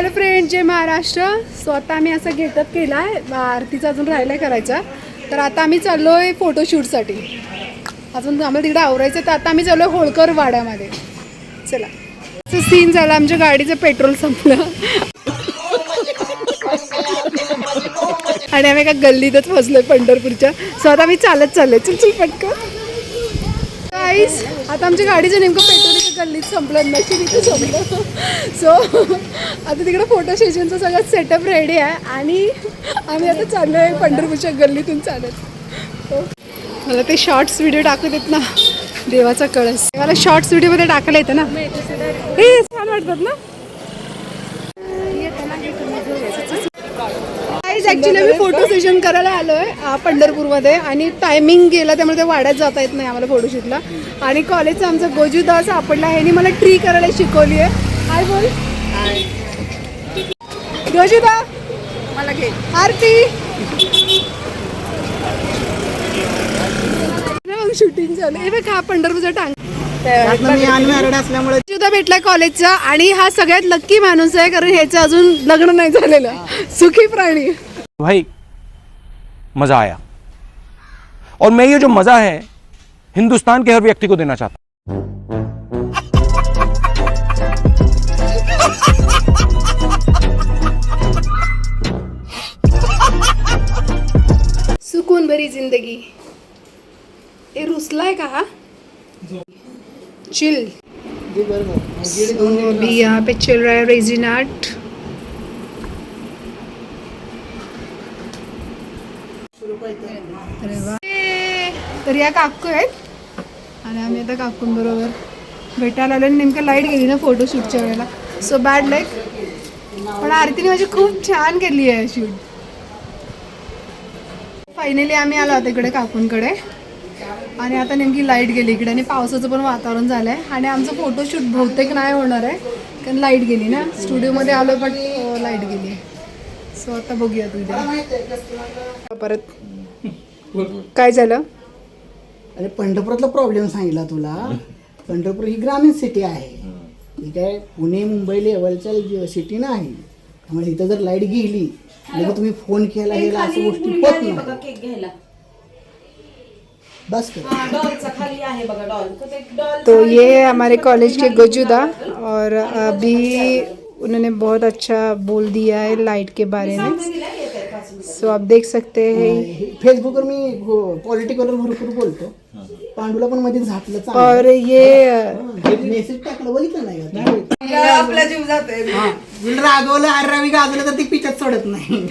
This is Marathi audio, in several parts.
हॅलो फ्रेंड जय महाराष्ट्र. स्वतः आम्ही असा गेटअप केला आहे आरतीचा अजून राहिला करायचा. तर आता आम्ही चाललो आहे फोटोशूटसाठी अजून आम्हाला तिकडे आवरायचं तर आता आम्ही चाललो आहे होळकर वाड्यामध्ये. चला. असं सीन झाला. आमच्या गाडीचं पेट्रोल संपलं. आणि आम्ही एका गल्लीतच फसलोय पंढरपूरच्या. सो आता आम्ही चालत चाललोय. चल चल पटकन. काहीच आता आमच्या गाडीचं नेमकं पेट्रोल गल्लीत संपलं नशीब इथे संपलं. सो आता तिकडे फोटो सेशनचं सगळं सेटअप रेडी आहे आणि आम्ही आता चाललो आहे पंढरपूरच्या गल्लीतून चालत. हो. मला ते शॉर्ट्स व्हिडिओ टाकू देत ना देवाचा कळस. मला शॉर्ट्स व्हिडिओमध्ये टाकायला येतं ना. हे छान वाटतात ना? ॲक्च्युली मी फोटो सेशन करायला आलो आहे पंढरपूरमध्ये. आणि टायमिंग गेला त्यामुळे ते वाड्यात जाता येत नाही आम्हाला फोटोशूटला आणि कॉलेजचा आमचा गोजूदा सापडला ह्यानी मला ट्री करायला शिकवली आहे. हाय बोल. गोजूदा. मला घे. आरती. मग शूटिंग झालं हे बघ हा पंढरपूरचा टांग. असल्यामुळे सुद्धा भेटला कॉलेजचा आणि हा सगळ्यात लक्की माणूस आहे कारण ह्याचं अजून लग्न नाही झालेलं. सुखी प्राणी. भाई मज़ा आया। और मैं ये जो मज़ा है हिंदुस्तान के हर व्यक्ति को देना चाहता हूँ। सुकून भरी ज़िंदगी। ए रुसलाय का हा? चिल। अभी यहाँ पे चल रहा है रेजिन तर या काकू आहेत. आणि आम्ही आता काकूंबरोबर भेटायला आलो आणि नेमकं लाइट गेली ना फोटोशूटच्या वेळेला. सो बॅड लाईक पण आरतीने माझी खूप छान केली आहे शूट फायनली आम्ही आलो आता इकडे काकूंकडे. आणि आता नेमकी लाइट गेली इकडे आणि पावसाचं पण वातावरण झालं आहे आणि आमचं फोटोशूट बहुतेक नाही होणार आहे कारण लाइट गेली ना. स्टुडिओमध्ये आलो पण लाइट गेली. सो आता बघूया उद्या. परत. काय झालं? अरे पंढरपुरातला प्रॉब्लेम सांगितला तुला. पंढरपूर ही ग्रामीण सिटी आहे. ही. काय पुणे मुंबई लेवलच्या सिटी नाही. त्यामुळे इथं जर लाइट गेली म्हणजे तुम्ही फोन केला हे असं गोष्टी होत नाही. केक घ्यायला. बस कर. डॉलचा खाली आहे बघा डॉल तो ते डॉल तो ये है हमारे कॉलेज के गजुदा और अभी उन्होंने बहुत अच्छा बोल दिया है लाइट के बारे में सो आप देख सकते हैं फेसबुकवर मी पॉलिटिकलवर भरपूर बोलतो. पांडूला पण मध्ये झाकलं चांगलं. और ये मेसेज टाकलं बघितलं नाही? आपला जीव जातोय. हा गाजवलं तर ती पिचत सोडत नाही.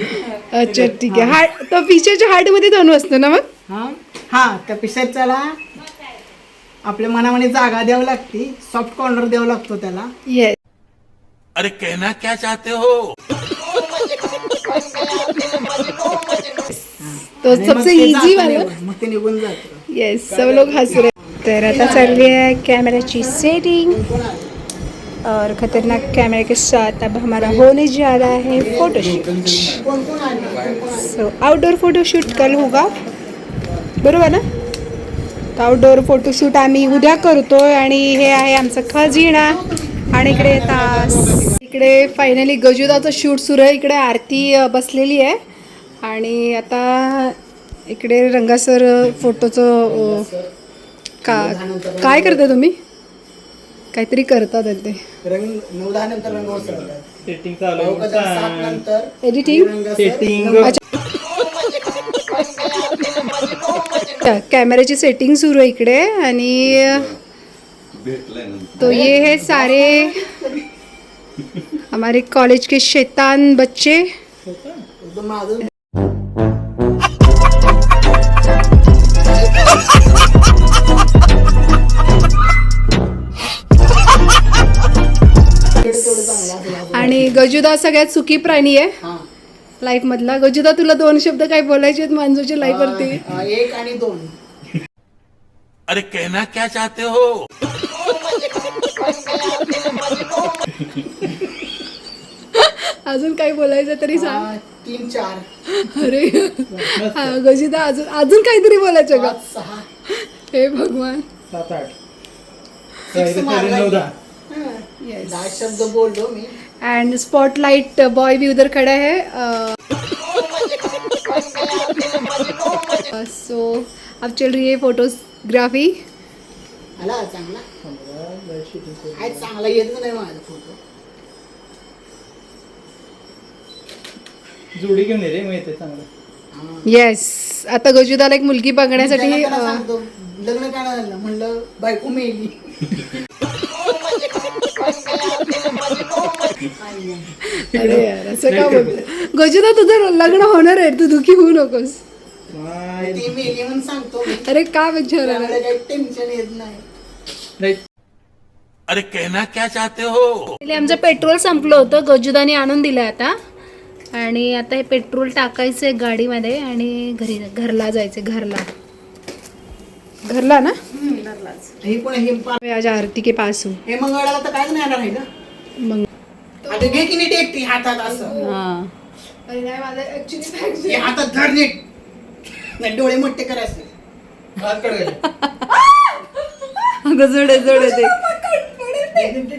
अच्छा ठीक आहे. हार्ट तो पिक्चरच्या हार्टमध्ये धनू असतो ना मग? हा हा त्या पिशाच्याला आपल्या मनामध्ये जागा द्यावी लागते सॉफ्ट कॉर्नर द्यावा लागतो त्याला. येस अरे कहना क्या चाहते हो? तो सबसे इजी वाला. निघून, मग ते निघून जात. यस सब लोग हंस रहे तर आता चालली है कैमरा की सेटिंग और खतरनाक कैमरे के साथ अब हमारा होने जा रहा है फोटोशूट सो आउटडोर फोटोशूट कल होगा। बरोबर ना? तर आउटडोर फोटोशूट आम्ही उद्या करतोय आणि हे आहे आमचं खजिना. आणि इकडे तास. इकडे फायनली गजुदाचं शूट सुरू आहे. इकडे आरती बसलेली आहे. आणि आता इकडे रंगासर फोटोचं का काय करता तुम्ही? काहीतरी करतात ते. रंग नऊ दहा नंतर रंग ओसरतात सेटिंग चालू सात नंतर एडिटिंग सेटिंग अच्छा, कॅमेऱ्याची सेटिंग सुरू आहे इकडे आणि तो ये है सारे हमारे कॉलेज के शैतान बच्चे. गजुदा सगळ्यात सुखी प्राणी आहे. हा. लाईफ मधला. गजुदा तुला दोन शब्द काय बोलायचे आहेत मांजूच्या लाईफ वरती? अं, एक आणि दोन. अरे कहना क्या चाहते हो? अजून काय बोलायचं तरी सांग. अं, तीन चार. अरे हा गजुदा अजून अजून काहीतरी बोलायचं का? पाच सहा. हे भगवान. सात आठ. हा. येस दहा शब्द बोललो मी. एंड स्पॉटलाइट बॉय भी उधर खड़ा है सो अब चल रही है फोटोग्राफी आला चांगला काय चांगला येतच नाही माझा फोटो जोडी घेऊन ये रे मग येते चांगलं. येस आता गजुदाला एक मुलगी बघण्यासाठी सांगतो लग्न काय झालं म्हणलं बायको मेली. अरे यार असं का बोलतो गजुदा तुझं लग्न होणार आहे तू दुखी होऊ नकोस. ती मेली म्हणून सांगतो मी. अरे का विचार त्यामुळे काही टेन्शन येत नाही. राईट अरे कहना क्या चाहते हो? आमचं पेट्रोल संपलं होतं गजुदाने आणून दिलं आता. आणि आता हे पेट्रोल टाकायचं आहे गाडीमध्ये आणि घरी घरला जायचं घरला. घरला ना? हे हे पा- आज आरती के पास हूँ हे मंगळाला तर कायच नाही येणार आहे का? मग आता घे की नीट एकटी हातात असं. अरे नाही माझं ऍक्च्युली हे हातात धर नीट नाही डोळे मोठे करायचे. हात काढ अगं जोडे जोडे ते.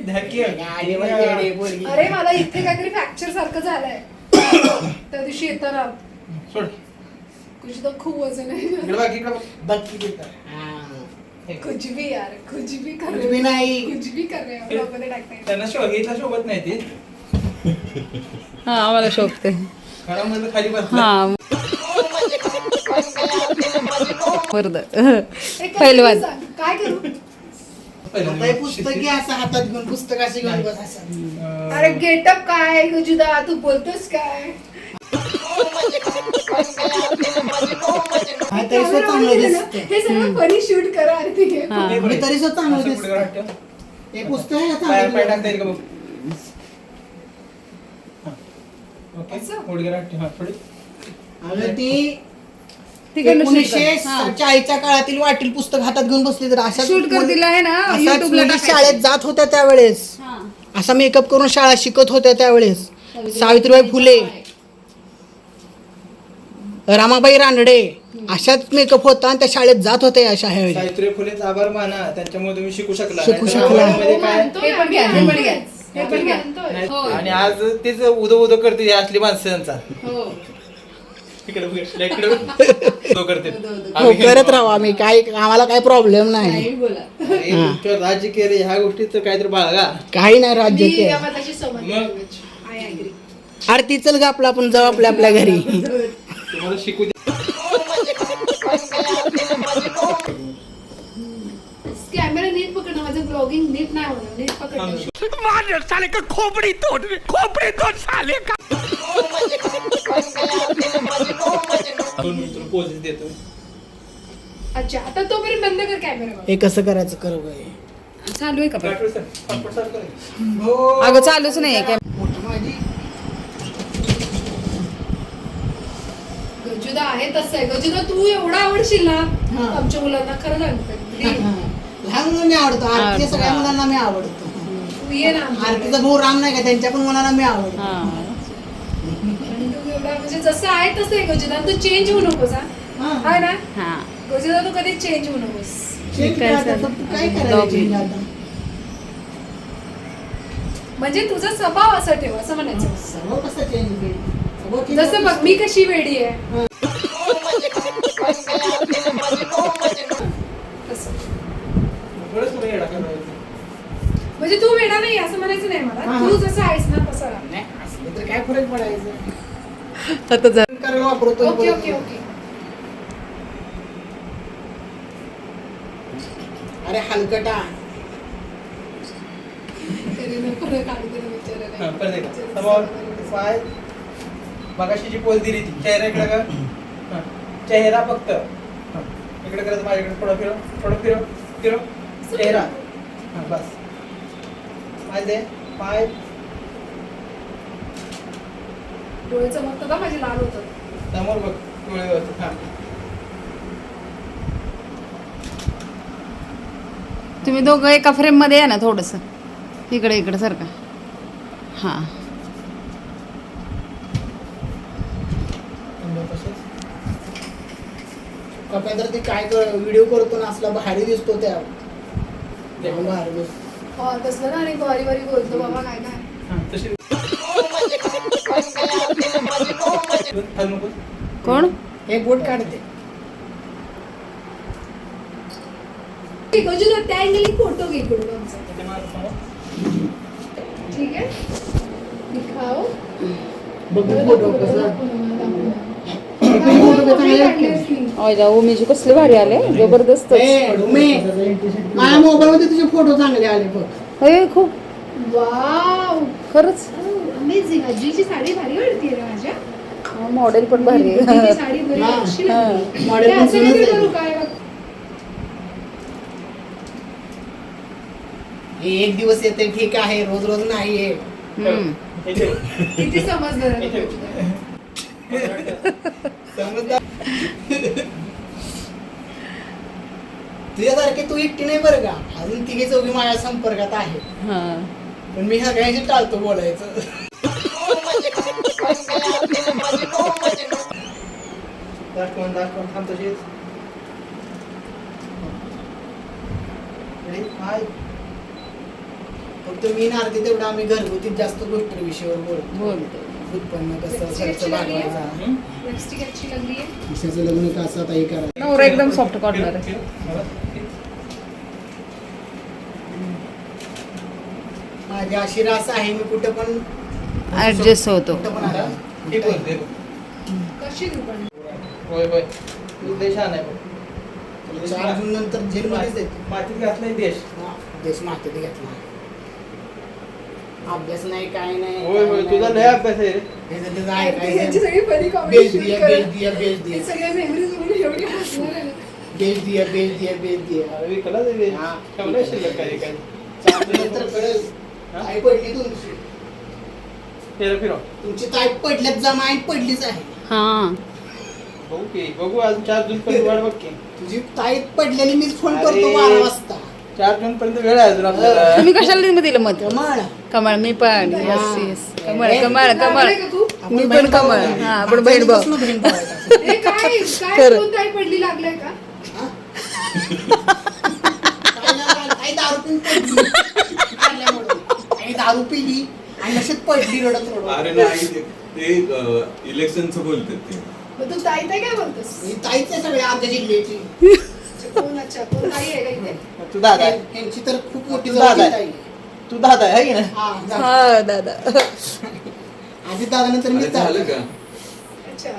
धाकी गाडीवर येडे पोरगी. अरे मला इथे काहीतरी फ्रॅक्चर सारखं झालंय. त्या दिवशी येताना. सोड. कुछ तो खूप वजन आहे. इकडे बघ इकडे बघ. बघ किती तर. हा. कुछ भी यार कुछ भी कर कुछ भी नाही. कुछ भी कर रहे हो त्यांना शोभेतला शोभत नाही ते. हा आम्हाला शोभते. खरा म्हणलं खाली बस हा. वर्द एक पहिलवान. सांग, काय करू? आता हे पुस्तक घे असं हातात घेऊन पुस्तक अशी घेऊन बस असं अरे गेटअप काय गुजुदा तू बोलतोस काय? हा, तरी सुद्धा चांगलं दिसतंय. हे सगळं फनी शूट करा आरती. घे मी तरी सुद्धा चांगलं असं पुढे दिसतंय. वाटतं. हे पुस्तक आहे का पाय पाय टाकता चांगलं? येईल का बघ? ओके असं? गुडघे राहते हा थोडी अगं ती तिकडनं shoot एकोणीसशे कर. हा. चाळीसच्या काळातील वाटील पुस्तक हातात घेऊन बसली तर अशा शूट करतील आहे ना युट्यूबला. शाळेत जात होत्या त्यावेळेस. असा मेकअप करून शाळा शिकत होत्या त्यावेळेस. सावित्रीबाई फुले. रामाबाई रानडे अशाच मेकअप होता आणि त्या शाळेत जात होत्या अशा ह्यावेळी सावित्री फुलेचा आभार माना त्यांच्यामुळे तुम्ही शिकू शकला. शिकू नाहीतर शकला. काय? हे पण घ्या हे पण घ्या. हे पण घ्या. नाही. होय. आणि आज तेच उदो उदो करते ही असली माणसं त्यांचा. हो. इकडे बघ, इकडे बघ. उदो करते. हो आम्ही- करत राहू आम्ही. काय आम्हाला काय प्रॉब्लेम नाही. नाही बोला. अरे, तुमच्यावर राज्य केले ह्या गोष्टीचं काहीतरी बाळगा. काही नाही राज्य मी केलं. यामध्ये सहमत मग? आहे. I agree. आरती चल ग आपलं आपण जाऊ आपल्या आपल्या घरी. शिकू दे. कॅमेरा नीट पकडणं माझं ब्लॉगिंग नीट नाही होणार नीट पकडणं. मार साले का खोपड़ी तोड़ खोपड़ी तोड़ साले का दोन मिनिटं पोझेस देतो अच्छा आता तोपर्यंत बंद कर कॅमेरा हे कसं करायचं? करू काय चालू आहे का. हो अगं चालूच नाही काय मोठी माझी गजुदा आहे तसं आहे गजुदा तू एवढा आवडशील ना हा. आमच्या मुलांना खरं सांगते. लहान मुलांना मी आवडतो. आरतीच्या सगळ्या मुलांना मी आवडतो. तू ये ना आरतीचा भाऊ राम नाही का? त्यांच्या पण मुलांना मी आवडतो. आणि तू एवढा म्हणजे जसं आहे तसं आहे गजुदा तू चेंज होऊ नकोस हा. हा. हा ना? हा. गजुदा तू कधी चेंज होऊ नकोस. चेंज काय करायचं म्हणजे तुझा स्वभाव असा ठेव असं म्हणायचं. सर्व कसं चेंज होईल? सर्व change जसं बघ मी कशी वेडी आहे. म्हणजे तू वेडा नाही असं म्हणायचं नाही मला तू. जसं आहेस ना तसं राहा. नाही असलं तर काय फरक पडायचं आता जर करायला वापरतो ओके ओके ओके अरे हलकटा. मगाशी जी पोज दिली ती कर हा. चेहरा फक्त. हा. इकडे करत माझ्याकडे थोडं फिरव थोडं फिरव फिरव. चेहरा. हा बस. दे पाय. डोळे चमकतात हा, माझे लाल होतात समोर बघ डोळे व्यवस्थित हा. तुम्ही दोघं एका फ्रेममध्ये या ना थोडस. इकडे इकडे सारखं. हा. कपेंद्र ते काय व्हिडिओ करतो ना असला भारी दिसतो त्या. भारी दिसतो. हा तसलं ना आणि भारी भारी बोलतो बाबा काय काय हा. कोण हे बोट काढते त्या अँगली फोटो घे इकडून आमचा. ठीक आहे दिखाओ बघू फोटो कसा उमेश कसले भारी आले जबरदस्त. माझ्या मोबाईल मध्ये तुझे फोटो चांगले आले बघ. हे खूप. वाव. खरंच. अमेझिंग आजीची साडी भारी वाटते रे माझ्या. मॉडेल पण भारी. मॉडेल एक दिवस येते ठीक आहे. रोज रोज नाही. हे. ठेव. किती समजदार तुझ्यासारखे तू एकटी नाही बरं का अजून तिघे चौघी माझ्या संपर्कात आहे हा. पण मी सगळ्यांशी टाळतो बोलायचं दाखवून दाखवून थांब तशीच Ready? हाय. फक्त मी नारती तेवढं आम्ही घरगुती जास्त गोष्टी विषयावर बोलतो बोलतो उत्पन्न कसं खर्च लग्न कसं आता हे करायचं नवरा एकदम सॉफ्ट कॉर्नर आहे. माझी अशी रास आहे मी कुठं पण ऍडजस्ट होतो. कुठं पण आहे. हे बोलते होय होय. चार जून नंतर जेलमध्येच येते. मातीत घातलाय देश. देश मातेत घेतला. अभ्यास नाही काय नाही होय होय तुझा लय अभ्यास आहे. रे हे तर आहे दिया हे दिया. म्हणून एवढी हसणार आहे. ना. दिया दिया दिया. अरे हा. ठेवलाय शिल्लक काही काही चार जून नंतर कळेल? हा? ताई पडली तुमची. फिर फिरो. तुमची ताई पडल्यात जमा आणि पडलीच आहे. हा. बघू की बघू अजून चार जून पर्यंत वाट बघ की. तुझी ताई पडलेली मीच फोन अरे. करतो बारा वाजता. चार जून पर्यंत वेळ आहे अजून आपल्याला. तुम्ही कशाला दिलं मत? कमळ. कमळ मी पण. येस येस कमळ कमळ कमळ. मी पण कमळ. हा, आपण बहीण भाऊ. हे काय काय. कोण पडली लागलंय का? ताईला- ताई दारू पिऊन पडली. मारल्यामुळं. ताई दारू पिली. आणि नशेत पडली रडत रडत. अरे नाही ते- ते इलेक्शनचं बोलतात ते. मग तू ताई ताई काय बोलतोस? ही ताईच आहे सगळ्या आमच्या जिल्ह्याची. तू दादा आहे. यांची तर खूप मोठी दादा जवळची आहे. ताई तू दादा आहे की नाही हा दादा. हा दादा आधी दादा नंतर मी झालं का अच्छा.